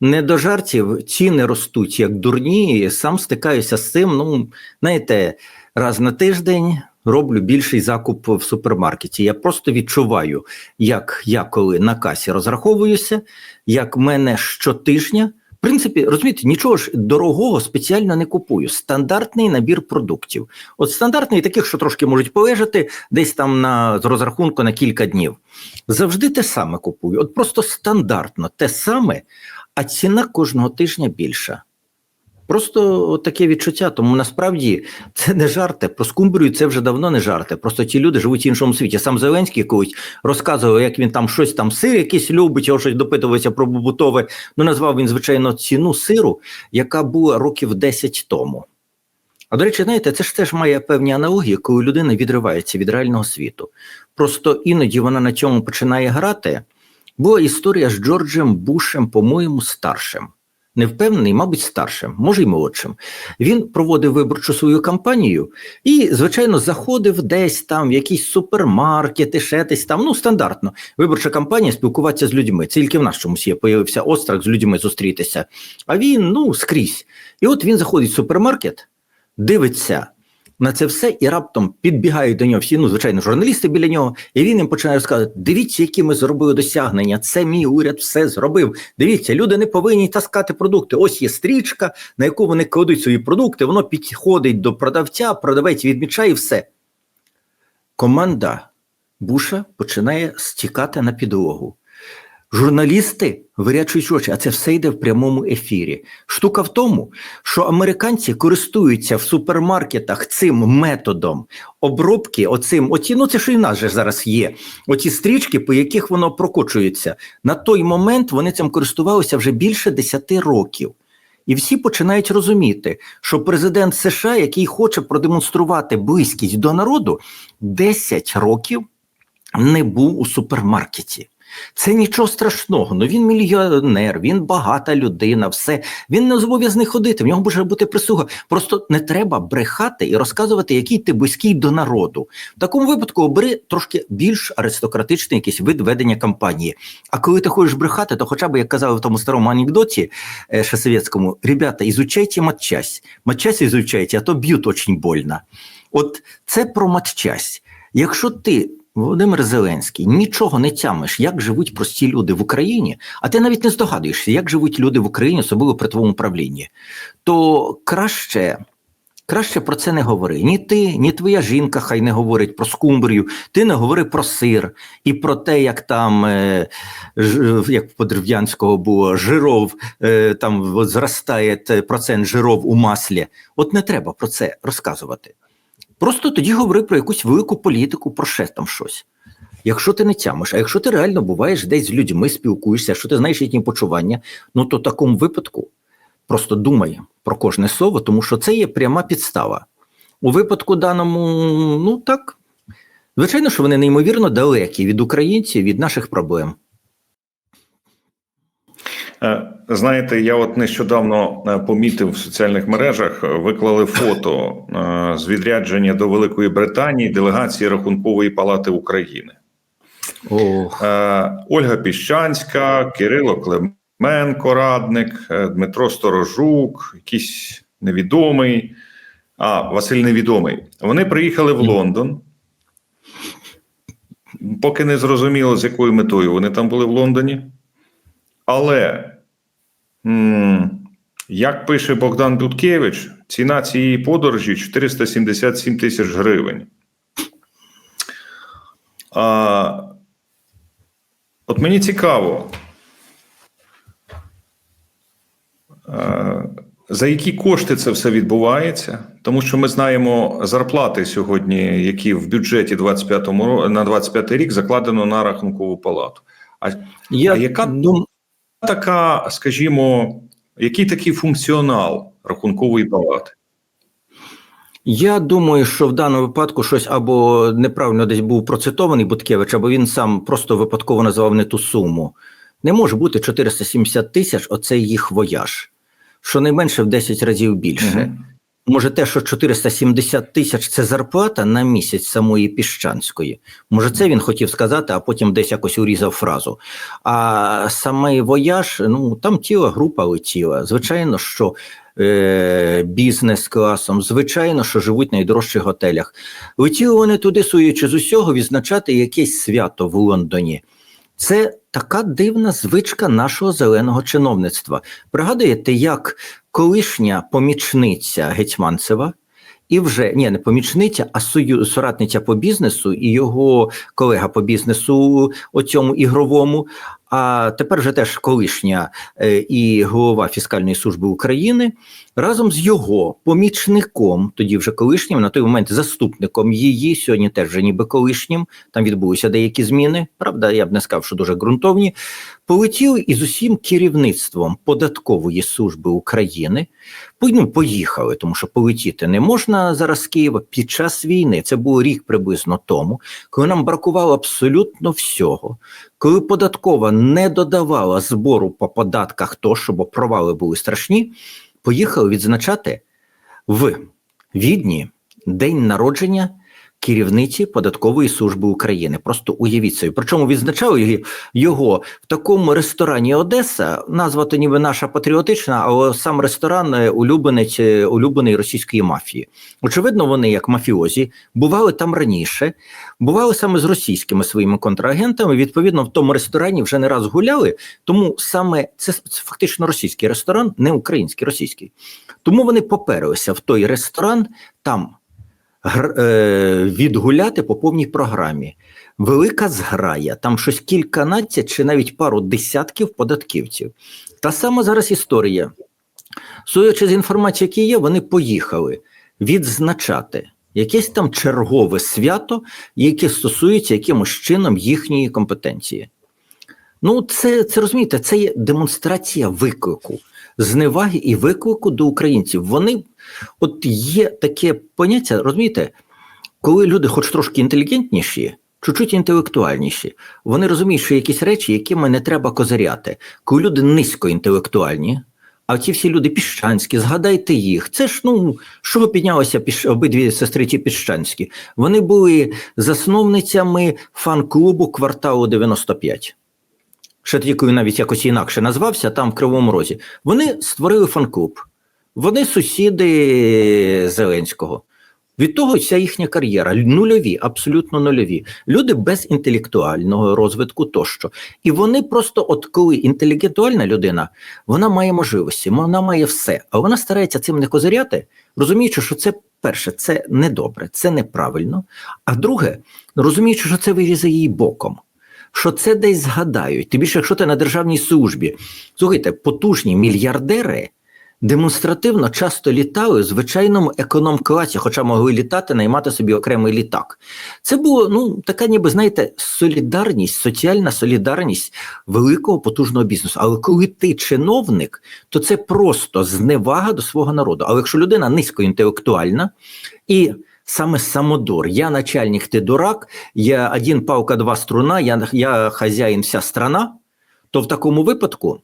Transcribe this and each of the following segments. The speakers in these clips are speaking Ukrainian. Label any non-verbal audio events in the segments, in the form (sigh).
Не до жартів ціни ростуть як дурні. Сам стикаюся з цим. Ну, знаєте, раз на тиждень роблю більший закуп в супермаркеті. Я просто відчуваю, як я коли на касі розраховуюся, як мене щотижня. В принципі, розумієте, нічого ж дорогого спеціально не купую. Стандартний набір продуктів. От стандартний, таких, що трошки можуть полежати, десь там на з розрахунку на кілька днів. Завжди те саме купую. От просто стандартно те саме, а ціна кожного тижня більша. Просто таке відчуття. Тому насправді це не жарти. Про скумбрію це вже давно не жарти. Просто ті люди живуть в іншому світі. Сам Зеленський колись розказував, як він там щось там сир якийсь любить, його щось допитувався про побутове. Ну назвав він звичайно ціну сиру, яка була років 10 тому. А до речі, знаєте, це ж теж має певні аналогії, коли людина відривається від реального світу. Просто іноді вона на цьому починає грати. Була історія з Джорджем Бушем, по-моєму, старшим. Не впевнений, мабуть, старшим, може й молодшим. Він проводив виборчу свою кампанію і, звичайно, заходив десь там в якісь супермаркети, ще десь там. Ну, стандартно. Виборча кампанія спілкуватися з людьми. Це тільки в нас чомусь є, появився острах з людьми зустрітися. А він ну скрізь. І от він заходить в супермаркет, дивиться на це все, і раптом підбігають до нього всі, ну, звичайно, журналісти біля нього, і він їм починає розказувати: дивіться, які ми зробили досягнення. Це мій уряд все зробив. Дивіться, люди не повинні таскати продукти. Ось є стрічка, на яку вони кладуть свої продукти, воно підходить до продавця, продавець відмічає все. Команда Буша починає стікати на підлогу. Журналісти вирячують очі, а це все йде в прямому ефірі. Штука в тому, що американці користуються в супермаркетах цим методом обробки, оцим, оці, ну це що і в нас же зараз є. Оці стрічки, по яких воно прокочується. На той момент вони цим користувалися вже більше 10 років. І всі починають розуміти, що президент США, який хоче продемонструвати близькість до народу, 10 років не був у супермаркеті. Це нічого страшного. Ну він мільйонер, він багата людина, все. Він не зобов'язаний ходити. В нього може бути прислуга. Просто не треба брехати і розказувати, який ти близький до народу. В такому випадку обери трошки більш аристократичний якийсь вид ведення кампанії. А коли ти хочеш брехати, то хоча б як казали в тому старому анекдоті е, ще совєтському, ребята, ізучайте матчасть. Матчасть ізучайте, а то б'ють очень больно. От це про матчасть. Якщо ти Володимир Зеленський нічого не тямиш, як живуть прості люди в Україні, а ти навіть не здогадуєшся, як живуть люди в Україні, особливо при твоєму правлінні, то краще. Краще про це не говори. Ні ти, ні твоя жінка хай не говорить про скумбрію, ти не говори про сир і про те, як там, е, як в Подерв'янського було, жиров, е, там от, зростає процент жиров у маслі. От не треба про це розказувати. Просто тоді говори про якусь велику політику, про ще там щось. Якщо ти не тямиш, а якщо ти реально буваєш десь з людьми, спілкуєшся, що ти знаєш їхні почування, ну то в такому випадку просто думай про кожне слово, тому що це є пряма підстава. У випадку даному, ну так, звичайно, що вони неймовірно далекі від українців, від наших проблем. Е, Знаєте, я от нещодавно е, помітив в соціальних мережах, е, виклали фото з відрядження до Великої Британії делегації Рахункової палати України. Ох. Ольга Піщанська, Кирило Клименко, радник, Дмитро Сторожук, якийсь невідомий. А, Василь Невідомий. Вони приїхали в Лондон. Поки не зрозуміло, з якою метою вони там були в Лондоні. Але, як пише Богдан Дудкевич, ціна цієї подорожі 477 тисяч гривень. А, От мені цікаво, а, за які кошти це все відбувається, тому що ми знаємо зарплати сьогодні, які в бюджеті 25 на 25 рік закладено на рахункову палату. А, Я а яка дум... така, скажімо, який такий функціонал рахункової палати? Я думаю, що в даному випадку щось або неправильно десь був процитований Буткевич, або він сам просто випадково назвав не ту суму. Не може бути 470 тисяч, оцей їх вояж, що найменше в 10 разів більше. Угу. Може, те, що 470 тисяч це зарплата на місяць самої Піщанської. Може, це він хотів сказати, а потім десь якось урізав фразу. А саме вояж, ну там ціла група летіла. Звичайно, що е, бізнес-класом, звичайно, що живуть в найдорожчих готелях. Летіли вони туди, суючи з усього, відзначати якесь свято в Лондоні. Це така дивна звичка нашого зеленого чиновництва. Пригадуєте, як колишня помічниця Гетьманцева, і вже ні, не помічниця, а союз, соратниця по бізнесу і його колега по бізнесу оцьому ігровому. А тепер вже теж колишня е, і голова фіскальної служби України разом з його помічником, тоді вже колишнім, на той момент заступником її, сьогодні теж вже ніби колишнім. Там відбулися деякі зміни. Правда, я б не сказав, що дуже ґрунтовні. Полетіли із усім керівництвом податкової служби України. Ну, поїхали, тому що полетіти не можна зараз з Києва під час війни. Це було рік приблизно тому, коли нам бракувало абсолютно всього. Коли податкова не додавала збору по податках, то що, бо провали були страшні, поїхали відзначати в Відні день народження керівниці податкової служби України. Просто уявіть собі. Причому відзначали його- в такому ресторані Одеса. Назва то ніби наша патріотична, але сам ресторан е, улюбленець е, улюблений російської мафії. Очевидно, вони, як мафіозі, бували там раніше, бували саме з російськими своїми контрагентами. Відповідно, в тому ресторані вже не раз гуляли. Тому саме це, це фактично російський ресторан, не український, російський. Тому вони поперлися в той ресторан там відгуляти по повній програмі. Велика зграя, там щось кільканадцять чи навіть пару десятків податківців. Та сама зараз історія. Судячи з інформації, які є, вони поїхали відзначати якесь там чергове свято, яке стосується якимось чином їхньої компетенції. Ну, це, це розумієте, це є демонстрація виклику, зневаги і виклику до українців. Вони, от є таке поняття, розумієте, коли люди хоч трошки інтелігентніші, чуть-чуть інтелектуальніші, вони розуміють, що є якісь речі, якими не треба козиряти. Коли люди низькоінтелектуальні, а ті всі люди піщанські, згадайте їх. Це ж ну що піднялися піш... обидві сестриці піщанські. Вони були засновницями фан-клубу кварталу 95. Ще тоді, коли навіть якось інакше назвався, там в Кривому Розі. Вони створили фан-клуб. Вони сусіди Зеленського. Від того вся їхня кар'єра нульові, абсолютно нульові. Люди без інтелектуального розвитку тощо. І вони просто, от коли інтелектуальна людина, вона має можливості, вона має все, а вона старається цим не козиряти, розуміючи, що це перше, це недобре, це неправильно. А друге, розуміючи, що це вирізе її боком. Що це десь згадають, тим більше, якщо ти на державній службі, слухайте, потужні мільярдери демонстративно часто літали в звичайному економ-класі, хоча могли літати, наймати собі окремий літак. Це було ну така, ніби знаєте, солідарність, соціальна солідарність великого потужного бізнесу. Але коли ти чиновник, то це просто зневага до свого народу. Але якщо людина низькоінтелектуальна і саме самодур, я начальник, ти дурак, я один палка, два струна, я, я хазяїн, вся страна, то в такому випадку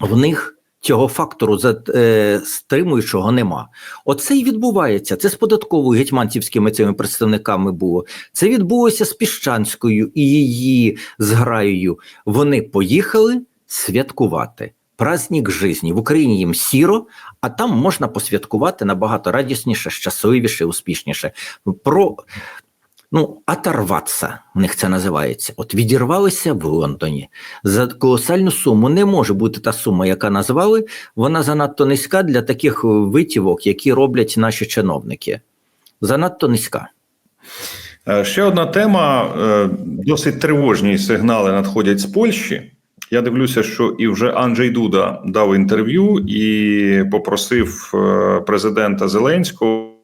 в них цього фактору е, стримуючого нема. Оце і відбувається. Це з податковою гетьманцівськими цими представниками було. Це відбулося з Піщанською і її зграєю. Вони поїхали святкувати. Праздник житті. В Україні їм сіро, а там можна посвяткувати набагато радісніше, щасливіше, успішніше. Про ну, оторватися, в них це називається. От відірвалися в Лондоні за колосальну суму. Не може бути та сума, яка назвали, вона занадто низька для таких витівок, які роблять наші чиновники. Занадто низька. Е, Ще одна тема: Е, досить тривожні сигнали надходять з Польщі. Я дивлюся, що і вже Анджей Дуда дав інтерв'ю і попросив е, президента Зеленського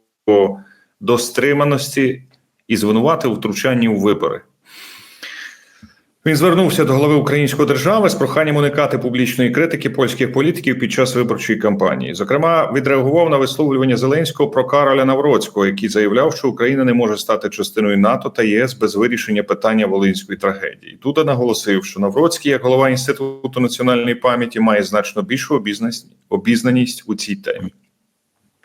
до стриманості і звинуватив втручанні у вибори. Він звернувся до голови української держави з проханням уникати публічної критики польських політиків під час виборчої кампанії. Зокрема, відреагував на висловлювання Зеленського про Кароля Навроцького, який заявляв, що Україна не може стати частиною НАТО та ЄС без вирішення питання волинської трагедії. Тут наголосив, що Навроцький, як голова інституту національної пам'яті, має значно більшу обізнаність у цій темі.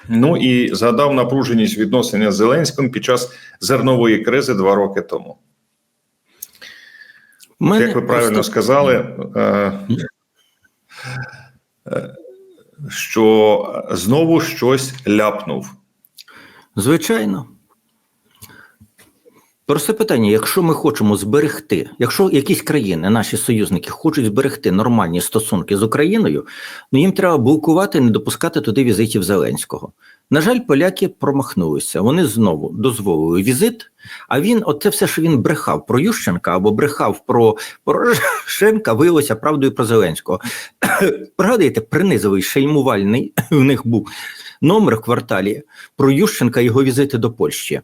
Ну і згадав напруженість відносини з Зеленським під час зернової кризи два роки тому. Мене Як ви правильно просто- сказали, е, е, що знову щось ляпнув. Звичайно. Просте питання: якщо ми хочемо зберегти, якщо якісь країни, наші союзники, хочуть зберегти нормальні стосунки з Україною, ну їм треба блокувати, не допускати туди візитів Зеленського. На жаль, поляки промахнулися. Вони знову дозволили візит. А він, оце все, що він брехав про Ющенка або брехав про Порошенка, виявилося правдою про Зеленського. (coughs) Пригадуєте, принизовий шеймувальний у (coughs) них був номер в кварталі про Ющенка і його візити до Польщі.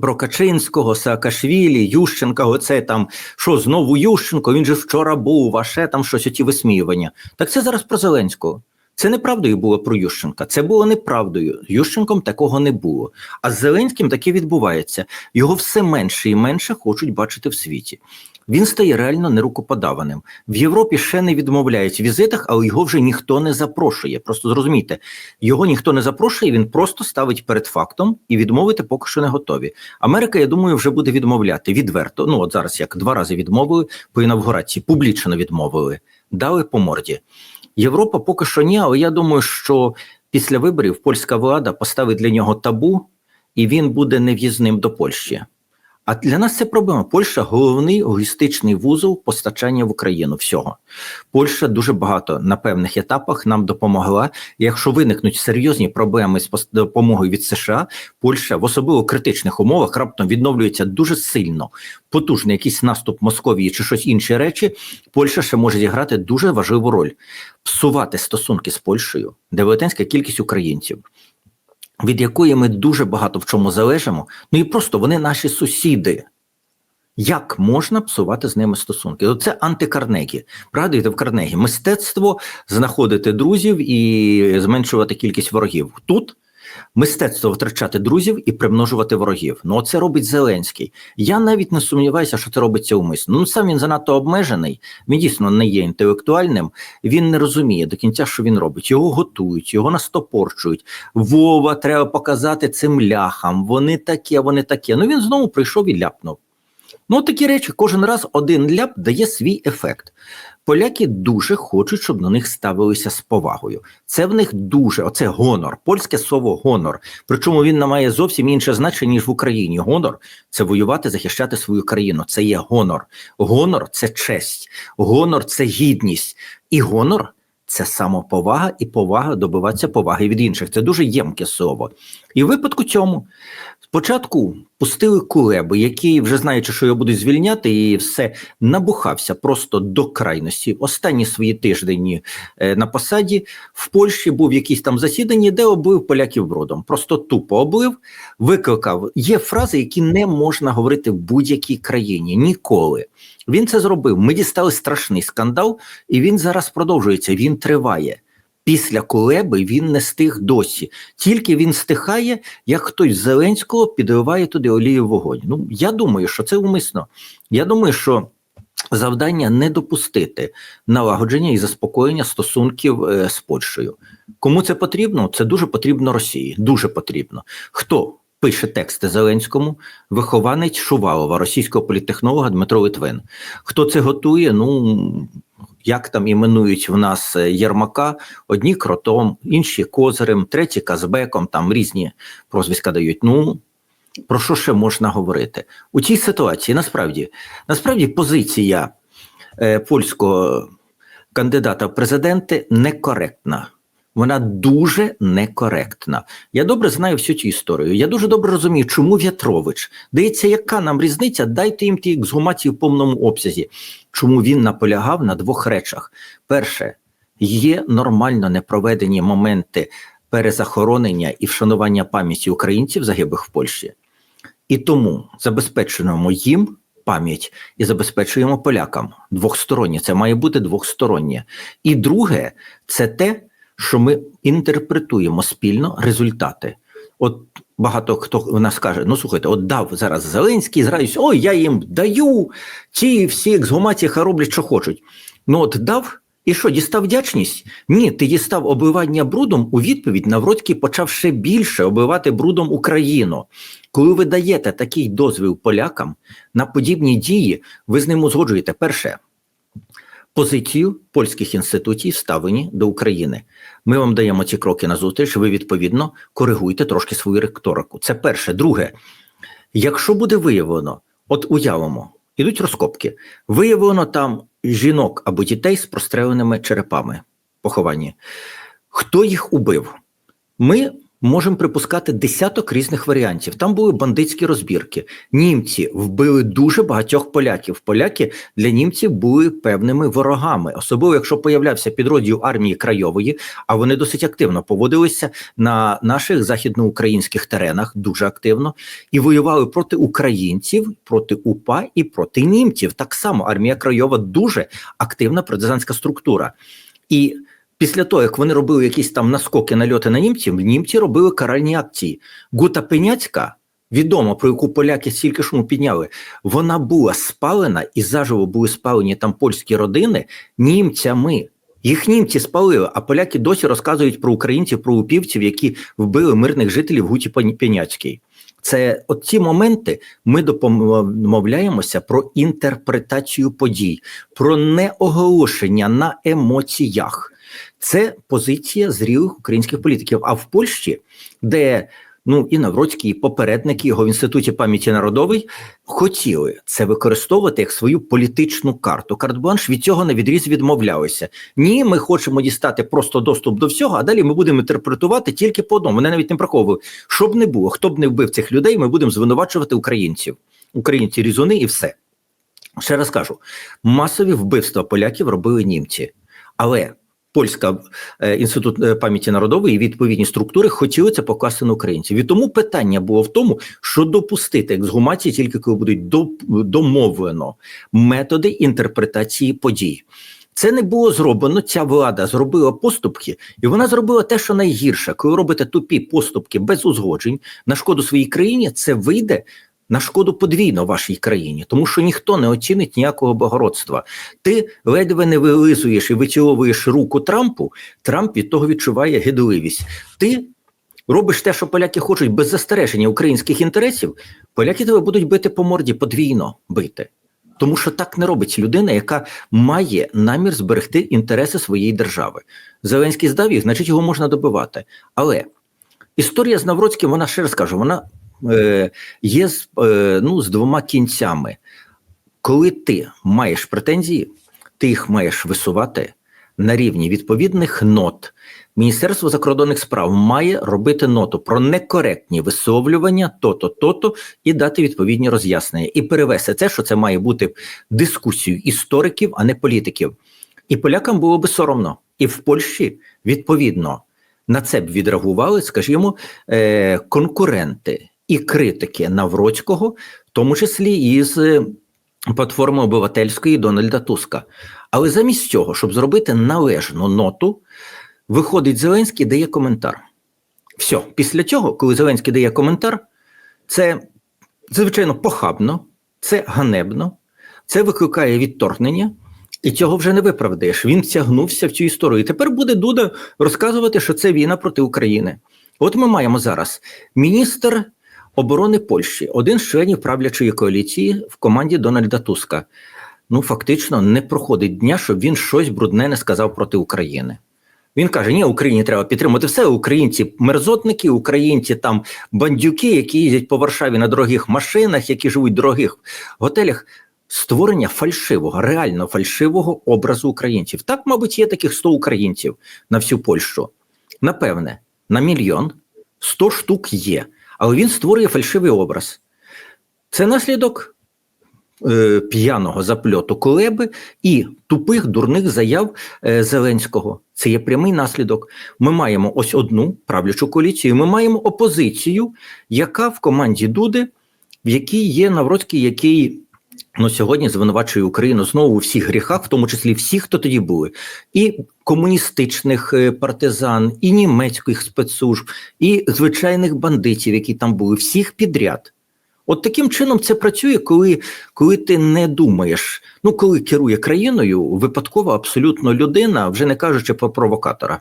Про Качинського, Саакашвілі, Ющенка, оце там, що знову Ющенко, він же вчора був, а ще там щось оті висміювання. Так це зараз про Зеленського. Це неправдою було про Ющенка. Це було неправдою. Ющенком такого не було. А з Зеленським таке відбувається. Його все менше і менше хочуть бачити в світі. Він стає реально нерукоподаваним. В Європі ще не відмовляють в візитах, але його вже ніхто не запрошує. Просто зрозумійте, його ніхто не запрошує, він просто ставить перед фактом і відмовити поки що не готові. Америка, я думаю, вже буде відмовляти відверто. Ну от зараз як два рази відмовили по інавгурації, публічно відмовили, дали по морді. Європа поки що ні, але я думаю, що після виборів польська влада поставить для нього табу, і він буде нев'їзним до Польщі. А для нас це проблема. Польща головний логістичний вузол постачання в Україну. Всього Польща дуже багато на певних етапах нам допомогла. Якщо виникнуть серйозні проблеми з допомогою від США, Польща в особливо критичних умовах раптом відновлюється дуже сильно. Потужний якийсь наступ Московії чи щось інші речі. Польща ще може зіграти дуже важливу роль псувати стосунки з Польщею, де велетенська кількість українців від якої ми дуже багато в чому залежимо, ну і просто вони наші сусіди. Як можна псувати з ними стосунки? Це антикарнегі. Пригадуєте, в Карнегі мистецтво знаходити друзів і зменшувати кількість ворогів. Тут мистецтво втрачати друзів і примножувати ворогів. Ну, це робить Зеленський. Я навіть не сумніваюся, що це робиться умисно. Ну сам він занадто обмежений. Він дійсно не є інтелектуальним. Він не розуміє до кінця, що він робить. Його готують, його настопорчують. Вова треба показати цим ляхам. Вони такі, вони такі. Ну він знову прийшов і ляпнув. Ну, такі речі, кожен раз один ляп дає свій ефект. Поляки дуже хочуть, щоб на них ставилися з повагою. Це в них дуже, оце гонор, польське слово гонор. Причому він не має зовсім інше значення, ніж в Україні. Гонор це воювати, захищати свою країну. Це є гонор. Гонор це честь, гонор це гідність. І гонор це самоповага і повага добиватися поваги від інших. Це дуже ємке слово. І в випадку цьому спочатку пустили кулеби, який, вже знаючи, що його будуть звільняти, і все набухався просто до крайності. Останні свої тиждені е, на посаді в Польщі був якийсь там засідання, де облив поляків бродом. Просто тупо облив, викликав. Є фрази, які не можна говорити в будь-якій країні ніколи. Він це зробив. Ми дістали страшний скандал, і він зараз продовжується. Він триває. Після Кулеби він не стих досі. Тільки він стихає, як хтось з Зеленського підриває туди олію вогонь. Ну я думаю, що це умисно. Я думаю, що завдання не допустити налагодження і заспокоєння стосунків е, з Польщею. Кому це потрібно? Це дуже потрібно Росії. Дуже потрібно. Хто пише тексти Зеленському? Вихованець Шувалова, російського політтехнолога Дмитро Литвин. Хто це готує? Ну як там іменують в нас е, Єрмака, одні кротом, інші козирем, треті казбеком, там різні прозвиська дають. Ну про що ще можна говорити у цій ситуації? Насправді, насправді, позиція е, польського кандидата в президенти некоректна. Вона дуже некоректна. Я добре знаю всю цю історію. Я дуже добре розумію, чому В'ятрович. Дається, яка нам різниця? Дайте їм ті ексгумації в повному обсязі. Чому він наполягав на двох речах? Перше, є нормально непроведені моменти перезахоронення і вшанування пам'яті українців загиблих в Польщі. І тому забезпечуємо їм пам'ять і забезпечуємо полякам двохстороннє. Це має бути двохстороннє. І друге, це те, що ми інтерпретуємо спільно результати. От багато хто в нас каже: ну слухайте, от дав зараз Зеленський, зразу, ой, я їм даю, ті всі ексгумації роблять, що хочуть. Ну от дав І що, дістав вдячність? Ні, ти дістав оббивання брудом у відповідь Навроцький почав ще більше оббивати брудом Україну. Коли ви даєте такий дозвіл полякам на подібні дії, ви з ним узгоджуєте перше позицію польських інституцій, ставлені до України. Ми вам даємо ці кроки на зустріч, ви відповідно коригуєте трошки свою риторику. Це перше. Друге, якщо буде виявлено, от уявимо, ідуть розкопки, виявлено там жінок або дітей з простреленими черепами поховані. Хто їх убив? Ми можемо припускати десяток різних варіантів. Там були бандитські розбірки. Німці вбили дуже багатьох поляків. Поляки для німців були певними ворогами, особливо якщо появлявся підрозділ армії Крайової, а вони досить активно поводилися на наших західноукраїнських теренах, дуже активно, і воювали проти українців, проти УПА і проти німців. Так само армія Крайова дуже активна партизанська структура. І Після того, як вони робили якісь там наскоки нальоти на німців, німці робили каральні акції. Гута Пеняцька, відомо про яку поляки стільки шуму підняли, вона була спалена і заживо були спалені там польські родини німцями. Їх німці спалили, а поляки досі розказують про українців, про упівців, які вбили мирних жителів Гуті Пеняцькій. Це от ці моменти ми домовляємося про інтерпретацію подій, про неоголошення на емоціях. Це позиція зрілих українських політиків. А в Польщі, де ну і Навроцький, і попередники його в інституті пам'яті народової хотіли це використовувати як свою політичну карту. Картбланш від цього на відріз відмовлялися. Ні, ми хочемо дістати просто доступ до всього, а далі ми будемо інтерпретувати тільки по одному. Вони навіть не приховували. Щоб не було, хто б не вбив цих людей, ми будемо звинувачувати українців. Українці різуни і все. Ще раз кажу: масові вбивства поляків робили німці, але Польська е, інститут е, пам'яті народової і відповідні структури хотіли це покласти на українців. І тому питання було в тому, що допустити ексгумації тільки коли будуть домовлено методи інтерпретації подій. Це не було зроблено. Ця влада зробила поступки, і вона зробила те, що найгірше, коли робите тупі поступки без узгоджень на шкоду своїй країні, це вийде на шкоду подвійно вашій країні, тому що ніхто не оцінить ніякого благородства. Ти ледве не вилизуєш і виціловуєш руку Трампу. Трамп від того відчуває гидливість. Ти робиш те, що поляки хочуть без застереження українських інтересів. Поляки тебе будуть бити по морді подвійно бити. Тому що так не робить людина, яка має намір зберегти інтереси своєї держави. Зеленський здав їх, значить його можна добивати. Але історія з Навроцьким, вона ще раз кажу, вона є з, е, ну, з двома кінцями. Коли ти маєш претензії, ти їх маєш висувати на рівні відповідних нот. Міністерство закордонних справ має робити ноту про некоректні висловлювання то-то, то-то і дати відповідні роз'яснення, і перевести це, що це має бути дискусією істориків, а не політиків. І полякам було би соромно, і в Польщі відповідно на це б відреагували, скажімо, е, конкуренти і критики Навроцького, в тому числі і з платформи обивательської Дональда Туска. Але замість цього, щоб зробити належну ноту, виходить Зеленський, дає коментар. Все, після цього, коли Зеленський дає коментар, це звичайно похабно, це ганебно, це викликає відторгнення. І цього вже не виправдаєш. Він втягнувся в цю історію. І тепер буде Дуда розказувати, що це війна проти України. От ми маємо зараз міністр оборони Польщі, один з членів правлячої коаліції в команді Дональда Туска. Ну, фактично, не проходить дня, щоб він щось брудне не сказав проти України. Він каже: Ні, Україні треба підтримати все. Українці мерзотники, українці там бандюки, які їздять по Варшаві на дорогих машинах, які живуть в дорогих готелях. Створення фальшивого, реально фальшивого образу українців. Так, мабуть, є таких 100 українців на всю Польщу. Напевне, на мільйон 100 штук є, але він створює фальшивий образ. Це наслідок е, п'яного запльоту Кулеби і тупих дурних заяв е, Зеленського. Це є прямий наслідок. Ми маємо ось одну правлячу коаліцію. Ми маємо опозицію, яка в команді Дуди, в якій є Навроцький, який ну, сьогодні звинувачує Україну знову у всіх гріхах, в тому числі всіх, хто тоді були, і комуністичних е, партизан, і німецьких спецслужб, і звичайних бандитів, які там були, всіх підряд. От таким чином це працює, коли, коли ти не думаєш. Ну, коли керує країною, випадкова абсолютно людина, вже не кажучи про провокатора.